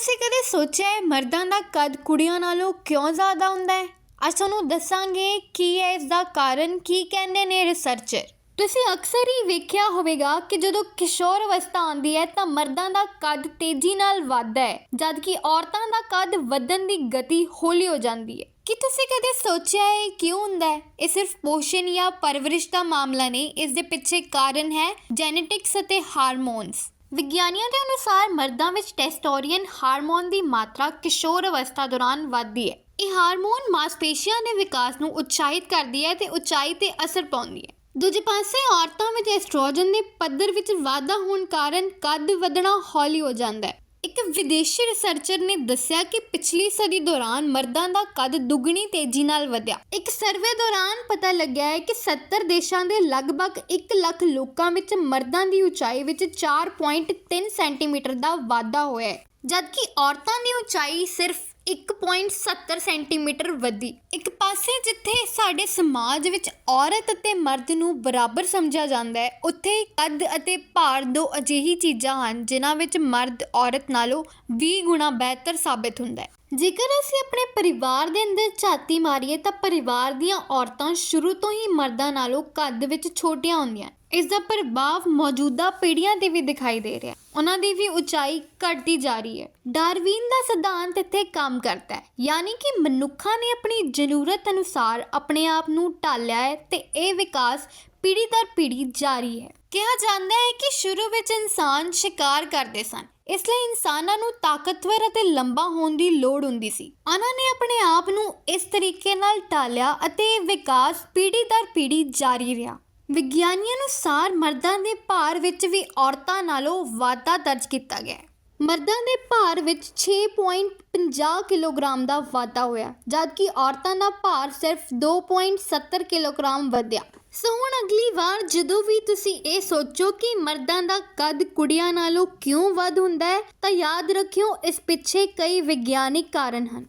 ਤੁਸੀਂ ਕਦੇ ਸੋਚਿਆ ਹੈ ਮਰਦਾਂ ਦਾ ਕੱਦ ਕੁੜੀਆਂ ਨਾਲੋਂ ਕਿਉਂ ਜ਼ਿਆਦਾ ਹੁੰਦਾ ਹੈ? ਅੱਜ ਤੁਹਾਨੂੰ ਦੱਸਾਂਗੇ ਕੀ ਹੈ ਇਸ ਦਾ ਕਾਰਨ, ਕੀ ਕਹਿੰਦੇ ਨੇ ਰਿਸਰਚਰ। ਤੁਸੀਂ ਅਕਸਰ ਹੀ ਵੇਖਿਆ ਹੋਵੇਗਾ ਕਿ ਜਦੋਂ ਕਿਸ਼ੋਰ ਅਵਸਥਾ ਆਉਂਦੀ ਹੈ ਤਾਂ ਮਰਦਾਂ ਦਾ ਕੱਦ ਤੇਜ਼ੀ ਨਾਲ ਵੱਧਦਾ ਹੈ, ਜਦਕਿ ਔਰਤਾਂ ਦਾ ਕੱਦ ਵਧਣ ਦੀ ਗਤੀ ਹੌਲੀ ਹੋ ਜਾਂਦੀ ਹੈ। ਕੀ ਤੁਸੀਂ ਕਦੇ ਸੋਚਿਆ ਹੈ ਕਿਉਂ ਹੁੰਦਾ ਹੈ? ਇਹ ਸਿਰਫ ਪੋਸ਼ਣ ਜਾਂ ਪਰਵਰਿਸ਼ ਦਾ ਮਾਮਲਾ ਨਹੀਂ, ਇਸ ਦੇ ਪਿੱਛੇ ਕਾਰਨ ਹੈ ਜੈਨੇਟਿਕਸ ਅਤੇ ਹਾਰਮੋਨਸ ਵਿਗਿਆਨੀਆਂ ਦੇ ਅਨੁਸਾਰ ਮਰਦਾਂ ਵਿੱਚ ਟੈਸਟੋਰੀਅਨ ਹਾਰਮੋਨ ਦੀ ਮਾਤਰਾ ਕਿਸ਼ੋਰ ਅਵਸਥਾ ਦੌਰਾਨ ਵੱਧਦੀ ਹੈ। ਇਹ ਹਾਰਮੋਨ ਮਾਸਪੇਸ਼ੀਆਂ ਦੇ ਵਿਕਾਸ ਨੂੰ ਉਤਸ਼ਾਹਿਤ ਕਰਦੀ ਹੈ ਤੇ ਉਚਾਈ ਤੇ ਅਸਰ ਪਾਉਂਦੀ ਹੈ। ਦੂਜੇ ਪਾਸੇ ਔਰਤਾਂ ਵਿੱਚ ਐਸਟ੍ਰੋਜਨ ਦੇ ਪੱਧਰ ਵਿੱਚ ਵਾਧਾ ਹੋਣ ਕਾਰਨ ਕੱਦ ਵਧਣਾ ਹੌਲੀ ਹੋ ਜਾਂਦਾ ਹੈ। ਇੱਕ ਵਿਦੇਸ਼ੀ ਰਿਸਰਚਰ ਨੇ ਦੱਸਿਆ ਕਿ ਪਿਛਲੀ ਸਦੀ ਦੌਰਾਨ ਮਰਦਾਂ ਦਾ ਕੱਦ ਦੁੱਗਣੀ ਤੇਜ਼ੀ ਨਾਲ ਵਧਿਆ। ਇੱਕ ਸਰਵੇ ਦੌਰਾਨ ਪਤਾ ਲੱਗਿਆ ਹੈ ਕਿ 70 ਦੇਸ਼ਾਂ ਦੇ ਲਗਭਗ 1 ਲੱਖ ਲੋਕਾਂ ਵਿੱਚ ਮਰਦਾਂ ਦੀ ਉਚਾਈ ਵਿੱਚ 4.3 ਸੈਂਟੀਮੀਟਰ ਦਾ ਵਾਧਾ ਹੋਇਆ ਹੈ। ਜਦਕਿ ਔਰਤਾਂ ਦੀ ਉਚਾਈ ਸਿਰਫ 1.70 ਸੈਂਟੀਮੀਟਰ ਵਧੀ। ਇੱਕ ਪਾਸੇ ਜਿੱਥੇ ਸਾਡੇ ਸਮਾਜ ਵਿੱਚ ਔਰਤ ਅਤੇ ਮਰਦ ਨੂੰ ਬਰਾਬਰ ਸਮਝਿਆ ਜਾਂਦਾ ਹੈ, ਉੱਥੇ ਕੱਦ ਅਤੇ ਭਾਰ ਦੋ ਅਜਿਹੀ ਚੀਜ਼ਾਂ ਹਨ ਜਿਨ੍ਹਾਂ ਵਿੱਚ ਮਰਦ ਔਰਤ ਨਾਲੋਂ 20 ਗੁਣਾ ਬਿਹਤਰ ਸਾਬਿਤ ਹੁੰਦਾ ਹੈ। ਜੇਕਰ ਅਸੀਂ ਆਪਣੇ ਪਰਿਵਾਰ ਦੇ ਅੰਦਰ ਝਾਤੀ ਮਾਰੀਏ ਤਾਂ ਪਰਿਵਾਰ ਦੀਆਂ ਔਰਤਾਂ ਸ਼ੁਰੂ ਤੋਂ ਹੀ ਮਰਦਾਂ ਨਾਲੋਂ ਕੱਦ ਵਿੱਚ ਛੋਟੀਆਂ ਹੁੰਦੀਆਂ ਇਸ ਦਾ ਪ੍ਰਭਾਵ ਮੌਜੂਦਾ ਪੀੜ੍ਹੀਆਂ ਤੇ ਵੀ ਦਿਖਾਈ ਦੇ ਰਿਹਾ। ਹੈ ਉਹਨਾਂ ਦੀ ਵੀ ਉਚਾਈ ਘਟਦੀ ਜਾ ਰਹੀ ਹੈ। ਡਾਰਵਿਨ ਦਾ ਸਿਧਾਂਤ ਇੱਥੇ ਕੰਮ ਕਰਦਾ ਹੈ। ਯਾਨੀ ਕਿ ਮਨੁੱਖਾਂ ਨੇ ਆਪਣੀ ਜ਼ਰੂਰਤ ਅਨੁਸਾਰ ਆਪਣੇ ਆਪ ਨੂੰ ਢਾਲਿਆ ਹੈ ਤੇ ਇਹ ਵਿਕਾਸ ਪੀੜ੍ਹੀ ਦਰ ਪੀੜ੍ਹੀ ਜਾਰੀ ਹੈ। ਕਿਹਾ ਜਾਂਦਾ ਹੈ ਕਿ ਸ਼ੁਰੂ ਵਿੱਚ ਇਨਸਾਨ ਸ਼ਿਕਾਰ ਕਰਦੇ ਸਨ। ਇਸ ਲਈ ਇਨਸਾਨਾਂ ਨੂੰ ਤਾਕਤਵਰ ਅਤੇ ਲੰਬਾ ਹੋਣ ਦੀ ਲੋੜ ਹੁੰਦੀ ਸੀ। ਉਹਨਾਂ ਨੇ ਆਪਣੇ ਆਪ ਨੂੰ ਇਸ ਤਰੀਕੇ ਨਾਲ ਢਾਲਿਆ ਅਤੇ ਵਿਕਾਸ ਪੀੜ੍ਹੀ ਦਰ ਪੀੜ੍ਹੀ ਜਾਰੀ ਰਿਹਾ। ਵਿਗਿਆਨੀਆਂ ਅਨੁਸਾਰ ਮਰਦਾਂ ਦੇ ਭਾਰ ਵਿੱਚ ਵੀ ਔਰਤਾਂ ਨਾਲੋਂ ਵਾਧਾ ਦਰਜ ਕੀਤਾ ਗਿਆ ਹੈ। ਮਰਦਾਂ ਦੇ ਭਾਰ ਵਿੱਚ 6.50 ਕਿਲੋਗ੍ਰਾਮ ਦਾ ਵਾਧਾ ਹੋਇਆ, ਜਦਕਿ ਔਰਤਾਂ ਦਾ ਭਾਰ ਸਿਰਫ 2.70 ਕਿਲੋਗ੍ਰਾਮ ਵਧਿਆ। ਸੋ ਹੁਣ ਅਗਲੀ ਵਾਰ ਜਦੋਂ ਵੀ ਤੁਸੀਂ ਇਹ ਸੋਚੋ ਕਿ ਮਰਦਾਂ ਦਾ ਕੱਦ ਕੁੜੀਆਂ ਨਾਲੋਂ ਕਿਉਂ ਵੱਧ ਹੁੰਦਾ ਹੈ, ਤਾਂ ਯਾਦ ਰੱਖਿਓ ਇਸ ਪਿੱਛੇ ਕਈ ਵਿਗਿਆਨਿਕ ਕਾਰਨ ਹਨ।